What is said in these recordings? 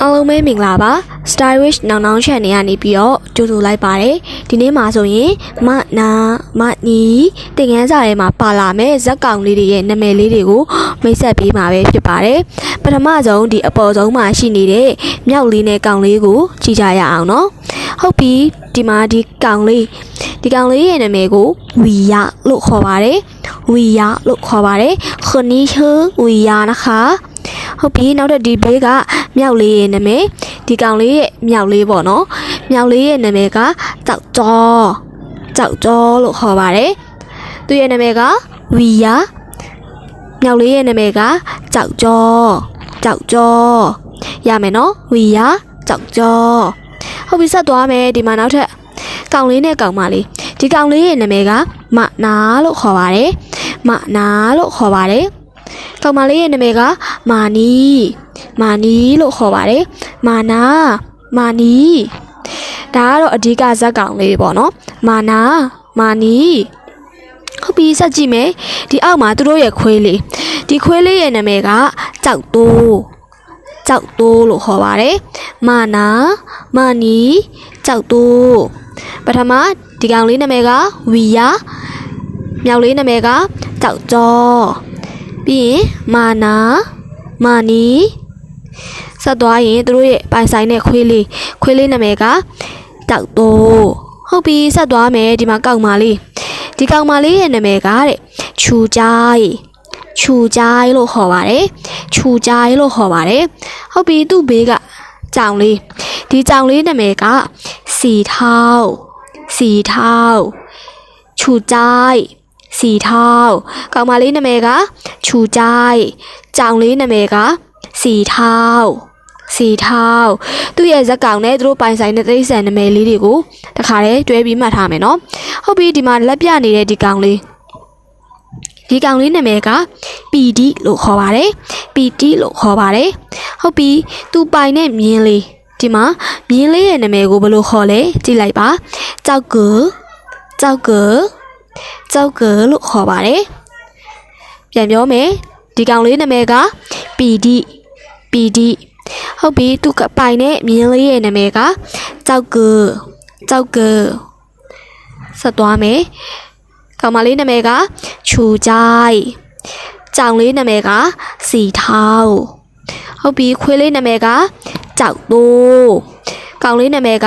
အားလုံးပဲမင်္ဂလာပါ Stylish နောင်နောင် channel ကနေပြီးတော့ကြိုဆိုလိုက်ပါတယ်ဒီနေ့မှာဆိုရင်မနာမနီတင်ငန်းစာထဲမှာပါလာမဲ့ဇက်ကောင်လေးတွေရဲ့နာမည်လေးတွေကိုမိတ်ဆက်ပေးမှာပဲဖြစ်ပါတယ်ပထမဆုံးဒီအပေါ်ဆုံးမှာရှိနေတဲ့မြောက်လေးနဲ့ကောင်လေးကိုကြည့်ကြရအောင်နော်ဟုတ်ပြီဒီမှာဒီကောင်လေးဒီကောင်လေးရဲ့နာမည်ကိုဝီယာလို့ခေါ်ပါတယ်ဝီယာလို့ခေါ်ပါတယ်ခနီချေဝီယာนะคะ ဟုတ်ပြီနောက်တော့ဒီဘေးကမြောက်လေးရဲ့နာမည်ဒီကောင်လေးရဲ့မြောက်လေးပေါ့နော်မြောက်လေးရဲ့နာမည်ကကြောက်ကြောကြောက်ကြောလို့ခေါ်ပါတယ်သူရဲ့နာမည်ကဝီယာမြောက်လေးရဲ့နာမည်ကကြောက်ကြောကြောက်ကြောရမယ်နော်ဝီယာကြောက်ကြောဟုတ်ပြီဆက်သွားမယ်ဒီမှာနောက်ထပ်ကောင်လေးနဲ့ကောင်မလေးဒီကောင်လေးရဲ့နာမည်ကမနာလို့ခေါ်ပါတယ်မနာလို့ခေါ်ပါတယ် ကောင်မလေးရဲ့နာမည်ကမာနီမာနီလို့ခေါ်ပါတယ်မာနာမာနီဒါကတော့အဓိကဇက်ကောင်လေးပေါ့နော်မာနာမာနီဟုတ်ပြီဆက်ကြည့်မယ်ဒီအောက်မှာသူတို့ရဲ့ခွေးလေးဒီခွေးလေးရဲ့နာမည်ကကြောက်တိုးကြောက်တိုးလို့ခေါ်ပါတယ်မာနာမာနီကြောက်တိုးပထမဒီကောင်လေးနာမည်ကဝီယာမြောက်လေးနာမည်ကကြောက်ကြော ပြီးရင်မာနာမာနီဆက်သွားရင်သူတို့ရဲ့ပိုင်ဆိုင်တဲ့ခွေးလေးခွေးလေးနာမည်ကတောက်တိုးဟုတ်ပြီဆက်သွားမယ်ဒီမှာကောက်မာလေးဒီကောက်မာလေးရဲ့နာမည်ကတဲ့ချူကြိုင်ချူကြိုင်လို့ခေါ်ပါတယ်ချူကြိုင်လို့ခေါ်ပါတယ်ဟုတ်ပြီသူ့ဘေးကကြောင်လေးဒီကြောင်လေးနာမည်ကစီထောက်စီထောက်ချူကြိုင် စီထောက်ကောင်မလေးနာမည်ကချူကြိုက်ကြောင်လေးနာမည်ကစီထောက်စီထောက်သူ့ရဲ့ဇက်ကောင်နဲ့သူတို့ပိုင်ဆိုင်တဲ့တိရစ္ဆာန်နာမည်လေးတွေကိုတခါတည်းတွဲပြီးမှတ်ထားမယ်နော်ဟုတ်ပြီဒီမှာလက်ပြနေတဲ့ဒီကောင်လေးဒီကောင်လေးနာမည်ကပီတီလို့ခေါ်ပါတယ်ပီတီလို့ခေါ်ပါတယ်ဟုတ်ပြီသူပိုင်တဲ့မြင်းလေးဒီမှာမြင်းလေးရဲ့နာမည်ကိုဘယ်လိုခေါ်လဲကြည့်လိုက်ပါကြောက်ကူကြောက်ကူ ကြောက်ကလို့ခေါ်ပါတယ်။ပြန်ပြောမယ်ဒီကောင်လေးနာမည်ကပီဒီပီဒီဟုတ်ပြီသူကပိုင်တဲ့မြင်းလေးရဲ့နာမည်ကကြောက်ကကြောက်ကဆက်သွားမယ်။ကောင်မလေးနာမည်ကချူကြိုင်ကြောင်လေးနာမည်ကစီထောက်ဟုတ်ပြီခွေးလေးနာမည်ကကြောက်တိုးကောင်လေးနာမည်က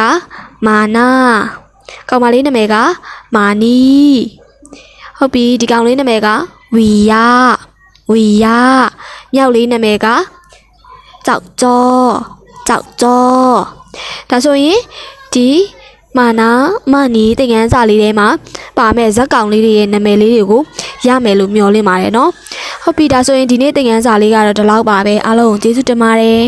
မာနာကောင်မလေးနာမည်ကမာနီ ဟုတ်ပြီဒီကောင်လေးနာမည်ကဝီယာဝီယာမြောက်လေးနာမည်ကကြောက်ကြောကြောက်ကြောဒါဆိုရင်ဒီမာနာမနီတင်ငန်းစာလေးထဲမှာပါမဲ့ဇက်ကောင်လေးတွေရဲ့နာမည်လေးတွေကိုရမယ်လို့မျှော်လင့်ပါတယ်เนาะဟုတ်ပြီဒါဆိုရင်ဒီနေ့တင်ငန်းစာလေးကတော့ဒီလောက်ပါပဲအားလုံးကိုကျေးဇူးတင်ပါတယ်